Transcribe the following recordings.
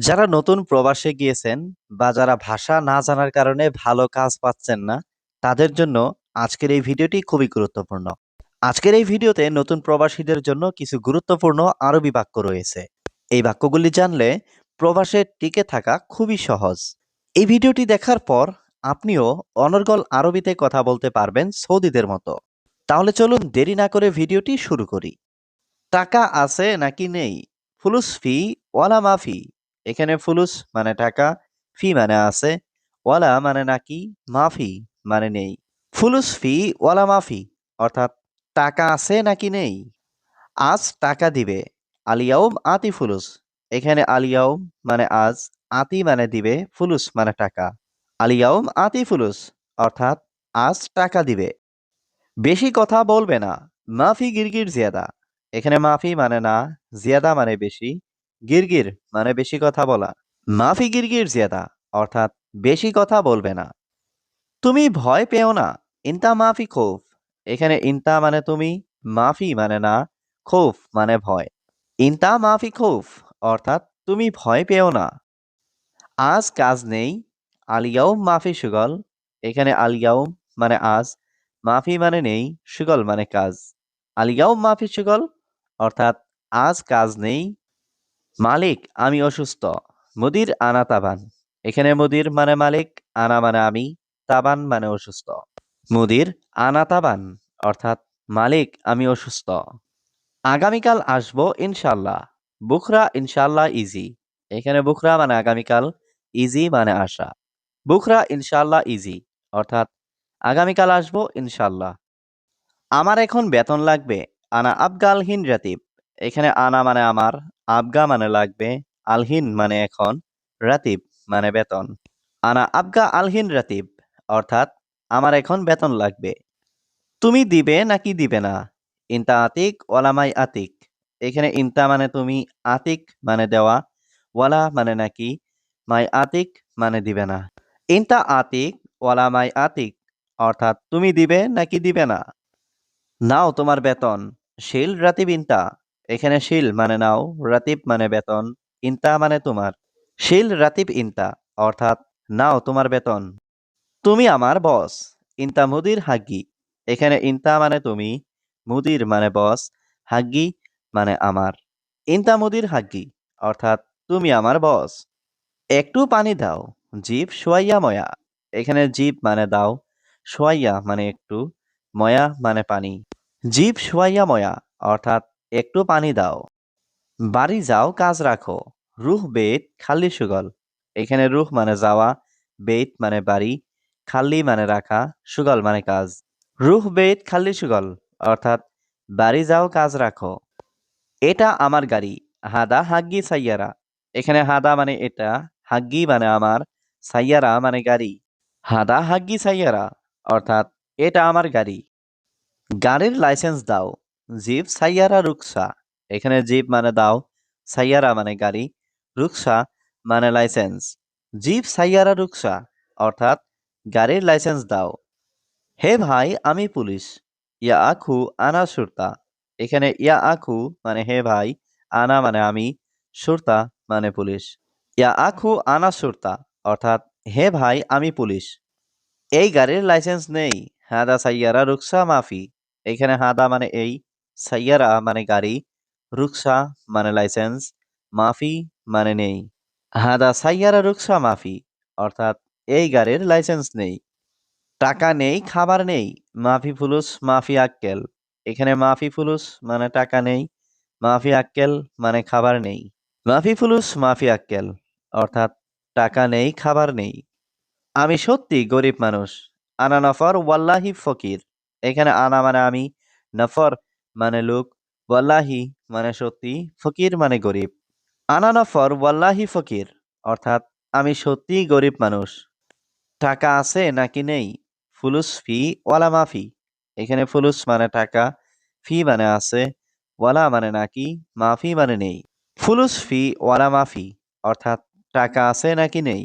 যারা নতুন প্রবাসে গিয়েছেন বা যারা ভাষা না জানার কারণে ভালো কাজ পাচ্ছেন না, তাদের জন্য আজকের এই ভিডিওটি খুবই গুরুত্বপূর্ণ। আজকের এই ভিডিওতে নতুন প্রবাসীদের জন্য কিছু গুরুত্বপূর্ণ আরবি বাক্য রয়েছে। এই বাক্যগুলি জানলে প্রবাসে টিকে থাকা খুবই সহজ। এই ভিডিওটি দেখার পর আপনিও অনর্গল আরবিতে কথা বলতে পারবেন সৌদিদের মতো। তাহলে চলুন দেরি না করে ভিডিওটি শুরু করি। টাকা আছে নাকি নেই? ফুলুস ফি, ওয়ালা মাফি এখানে ফুলুস মানে টাকা, ফি মানে আছে, ওয়ালা মানে নাকি মাফি মানে নেই। ফুলুস ফি, ওয়ালা মাফি, অর্থাৎ টাকা আছে নাকি নেই? আজ টাকা দিবে আলিয়াউম আতি ফুলুস। এখানে আলিয়াউম মানে আজ, আতি মানে দিবে, ফুলুস মানে টাকা। আলিয়াউম আতি ফুলুস, অর্থাৎ আজ টাকা দিবে। বেশি কথা বলবে না, মাফি গিরগির জিয়াদা। এখানে মাফি মানে না, জিয়াদা মানে বেশি। গিরগির মানে বেশি কথা বলা। মাফি গিরগির জিয়াদা, অর্থাৎ বেশি কথা বলবে না। তুমি ভয় পেও না, ইনতা মাফি খোফ। এখানে ইনতা মানে তুমি, মাফি মানে না, খোফ মানে ভয়। ইনতা মাফি খোফ, অর্থাৎ তুমি ভয় পেও না। আজ কাজ নেই আলিয়াউম মাফি সুগল। এখানে আলিয়াউম মানে আজ, মাফি মানে নেই, সুগল মানে কাজ। আলিয়াউম মাফি সুগল, অর্থাৎ আজ কাজ নেই মালিক, আমি অসুস্থ। মুদির আনা তাবান। এখানে মুদির মানে মালিক, আনা মানে আমি, তাবান মানে অসুস্থ। মুদির আনা তাবান, অর্থাৎ মালিক, আমি অসুস্থ। আগামীকাল আসব ইনশাল্লাহ বুখরা ইনশাল্লাহ ইজি এখানে বুখরা মানে আগামীকাল ইজি মানে আশা। বুখরা ইনশাল্লাহ ইজি অর্থাৎ আগামীকাল আসব ইনশাল্লাহ আমার এখন বেতন লাগবে, আনা আবগাল হিন রাতিব। এখানে আনা মানে আমার, আবগা মানে লাগবে, আলহিন মানে এখন, রাতিব মানে বেতন। আনা আবগা, আলহিন, রাতিব, অর্থাৎ আমার এখন বেতন লাগবে। তুমি দিবে নাকি দিবে না? ইনতা আতিক ওয়ালামাই আতিক। এখানে ইনতা মানে তুমি আতিক মানে দেওয়া, ওয়ালা মানে নাকি মাই আতিক মানে দিবে না। ইনতা আতিক ওয়ালামাই আতিক, অর্থাৎ তুমি দিবে নাকি দিবে না? নাও তোমার বেতন, শিল, রাতিব, ইনতা। এখানে শিল মানে নাও, রাতিব মানে বেতন, ইন্তা মানে তোমার। শিল, রাতিব, ইনতা, অর্থাৎ নাও তোমার বেতন। তুমি আমার বস, ইনতা মুদির হাগ্গি। এখানে ইন্তা মানে তুমি, মুদির মানে বস, হাগ্গি মানে আমার। ইন্তা মুদির হাগ্গি, অর্থাৎ তুমি আমার বস। একটু পানি দাও, জীব সোয়াইয়া ময়া। এখানে জীব মানে দাও সোয়াইয়া মানে একটু, ময়া মানে পানি। জীব সোয়াইয়া ময়া, অর্থাৎ একটু পানি দাও। বাড়ি যাও, কাজ রাখো। রুহ বেত খাল্লি সুগল। এখানে রুহ মানে যাওয়া বেত মানে বাড়ি, খালি মানে রাখা, সুগল মানে কাজ। রুহ বেত খাল্লি সুগল, অর্থাৎ বাড়ি যাও, কাজ রাখো। এটা আমার গাড়ি, হাদা হাগ্গি সাইয়ারা। এখানে হাদা মানে এটা, হাগ্গি মানে আমার, সাইয়ারা মানে গাড়ি। হাদা হাগ্গি সাইয়ারা, অর্থাৎ এটা আমার গাড়ি। গাড়ির লাইসেন্স দাও। জিপ সাইয়ারা রুকসা। এখানে জিপ মানে দাও, সাইয়ারা মানে গাড়ি, রুকসা মানে লাইসেন্স জিপ সাইয়ারা রুকসা, অর্থাৎ গাড়ির লাইসেন্স দাও। হে ভাই, আমি পুলিশ। ইয়া আখু আনা সুরতা। এখানে ইয়া আখু মানে হে ভাই, আনা মানে আমি, সুরতা মানে পুলিশ। ইয়া আখু আনা সুরতা, অর্থাৎ হে ভাই, আমি পুলিশ। এই গাড়ির লাইসেন্স নেই। হাদা সাইয়ারা রুকসা মাফি। এখানে হাদা মানে এই সাইয়ারা মানে গাড়ি রুকসা মানে লাইসেন্স মাফি মানে নেই হাদা সাইয়ারা রুকসা মাফি অর্থাৎ এই গাড়ির লাইসেন্স নেই টাকা নেই খাবার নেই মাফি ফুলুস মাফি আক্কেল এখানে মাফি ফুলুস মানে টাকা নেই মাফি আক্কেল মানে খাবার নেই মাফি ফুলুস মাফি আক্কেল অর্থাৎ টাকা নেই খাবার নেই আমি সত্যি গরিব মানুষ আনা নফর ওয়াল্লাহি ফকির এখানে আনা মানে আমি নফর মানে লোক, ওয়াল্লাহি মানে সত্যি, ফকির মানে গরিব। আনা নফর ওয়াল্লাহি ফকির, অর্থাৎ আমি সত্যি গরিব মানুষ। টাকা আছে নাকি নেই? ফুলুস ফি ওয়ালা মাফি এখানে ফুলুস মানে টাকা, ফি মানে আছে, ওয়ালা মানে নাকি মাফি মানে নেই। ফুলুস ফি ওয়ালা মাফি অর্থাৎ টাকা আছে নাকি নেই?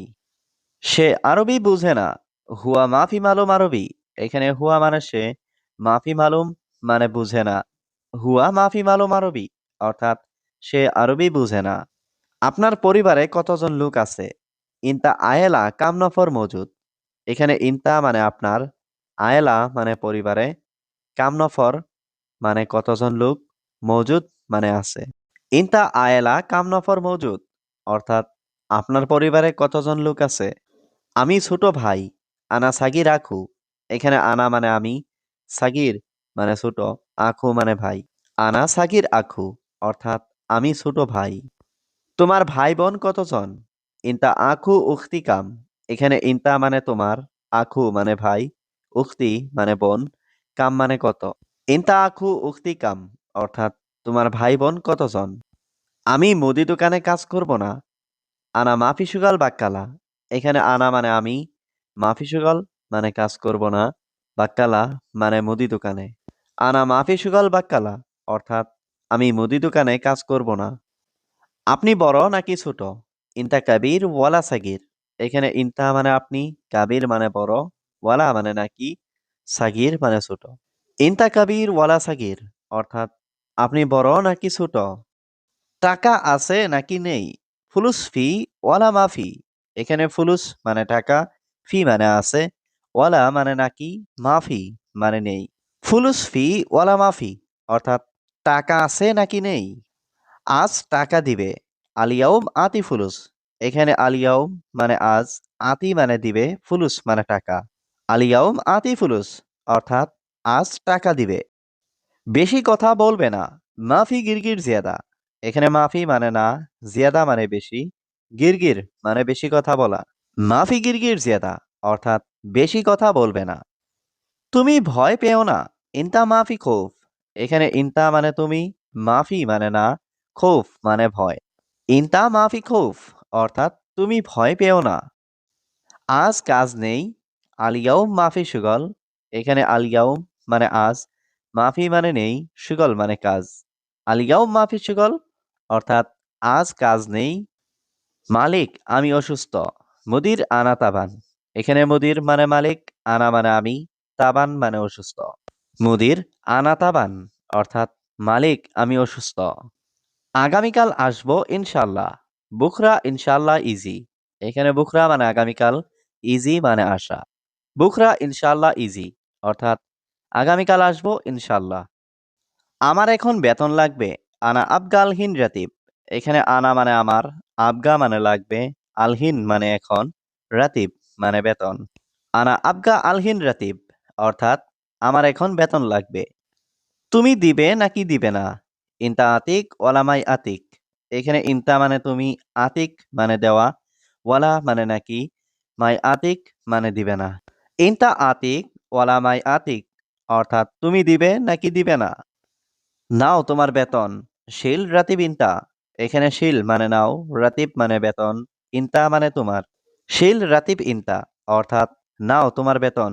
সে আরবি বুঝে না, হুয়া মাফি মালুম আরবি। এখানে হুয়া মানে সে মাফি মালুম মানে বুঝে না। হুয়া মাফি মালুম আরবি, অর্থাৎ সে আরবি বুঝে না। আপনার পরিবারে কতজন লোক আছে? ইনতা আয়েলা কাম নফর মজুদ। এখানে ইনতা মানে আপনার, আয়েলা মানে পরিবারে কাম নফর মানে কতজন লোক মজুদ মানে আছে। ইনতা আয়েলা কাম নফর মজুদ, অর্থাৎ আপনার পরিবারে কতজন লোক আছে? আমি ছোট ভাই, আনা সাগির আখু। এখানে আনা মানে আমি, সাগির মানে ছোট। আখু মানে ভাই। আনা সাগির আখু, অর্থাৎ আমি ছোট ভাই। তোমার ভাই বোন কতজন? ইনতা আখু উখতি কাম। এখানে ইনতা মানে তোমার, আখু মানে ভাই, উখতি মানে বোন, কাম মানে কত? ইনতা আখু উখতি কাম, অর্থাৎ তোমার ভাই বোন কতজন? আমি মুদি দোকানে কাজ করব না। আনা মাফি সুগাল বাক্কালা। এখানে আনা মানে আমি মাফি সুগাল মানে কাজ করব না। বাক্কালা মানে মুদি দোকানে। আনা মাফি সুগাল বাক্কালা অর্থাৎ, আমি মুদি দোকানে কাজ করব না। আপনি বড় নাকি ছোট? ইনতা কাবির ওয়ালা সাগির। এখানে ইনতা মানে আপনি, কাবির মানে বড়, ওয়ালা মানে নাকি, সাগির মানে ছোট। ইনতা কাবির ওয়ালা সাগির, অর্থাৎ, আপনি বড় নাকি ছোট? টাকা আছে নাকি নেই? ফুলুস ফি, ওয়ালা মাফি। এখানে ফুলুস মানে টাকা, ফি মানে আছে, ওয়ালা মানে নাকি, মাফি মানে নেই। ফুলুস ফি ওয়ালা মাফি অর্থাৎ টাকা আছে নাকি নেই? আজ টাকা দিবে আলিয়াউম আতি ফুলুস। এখানে আলিয়াউম মানে আজ, আতি মানে দিবে ফুলুস মানে টাকা। আলিয়াউম আতি ফুলুস, অর্থাৎ আজ টাকা দিবে। বেশি কথা বলবে না, মাফি গিরগির জিয়াদা। এখানে মাফি মানে না, জিয়াদা মানে বেশি, গিরগির মানে বেশি কথা বলা। মাফি গিরগির জিয়াদা, অর্থাৎ বেশি কথা বলবে না। তুমি ভয় পেও না ইনতা মাফি খোফ। এখানে ইনতা মানে তুমি মাফি মানে না, খোফ মানে ভয়। ইনতা মাফি খোফ, অর্থাৎ তুমি ভয় পেও না। আজ কাজ নেই আলিয়াও মাফি সুগল। এখানে আলিয়াউম মানে আজ, মাফি মানে নেই, সুগল মানে কাজ। আলিয়াও মাফি সুগল, অর্থাৎ আজ কাজ নেই, মালিক, আমি অসুস্থ। মুদির আনা তাবান। এখানে মুদির মানে মালিক, আনা মানে আমি, তাবান মানে অসুস্থ। মুদির আনা তাবান অর্থাৎ, মালিক, আমি অসুস্থ। আগামীকাল আসব ইনশাল্লাহ বুখরা ইনশাল্লাহ ইজি। এখানে বুখরা মানে আগামীকাল, ইজি মানে আশা বুখরা ইনশাল্লাহ ইজি, অর্থাৎ, আগামীকাল আসব ইনশাল্লাহ আমার এখন বেতন লাগবে, আনা আবগাল হিন রাতিব। এখানে আনা মানে আমার, আবগা মানে লাগবে আলহিন মানে এখন, রাতিব মানে বেতন। আনা আবগা আলহিন রাতিব, অর্থাৎ আমার এখন বেতন লাগবে। তুমি দিবে নাকি দিবে না? ইনতা আতিক ওয়ালামাই আতিক। এখানে ইনতা মানে তুমি আতিক মানে দেওয়া, ওয়ালা মানে নাকি মাই আতিক মানে দিবে না। ইনতা আতিক, ওয়ালা মাই আতিক, অর্থাৎ তুমি দিবে নাকি দিবে না? নাও তোমার বেতন, শিল রাতিব ইনতা। এখানে শিল মানে নাও, রাতিব মানে বেতন, ইনতা মানে তোমার। শিল রাতিব ইনতা, অর্থাৎ নাও তোমার বেতন।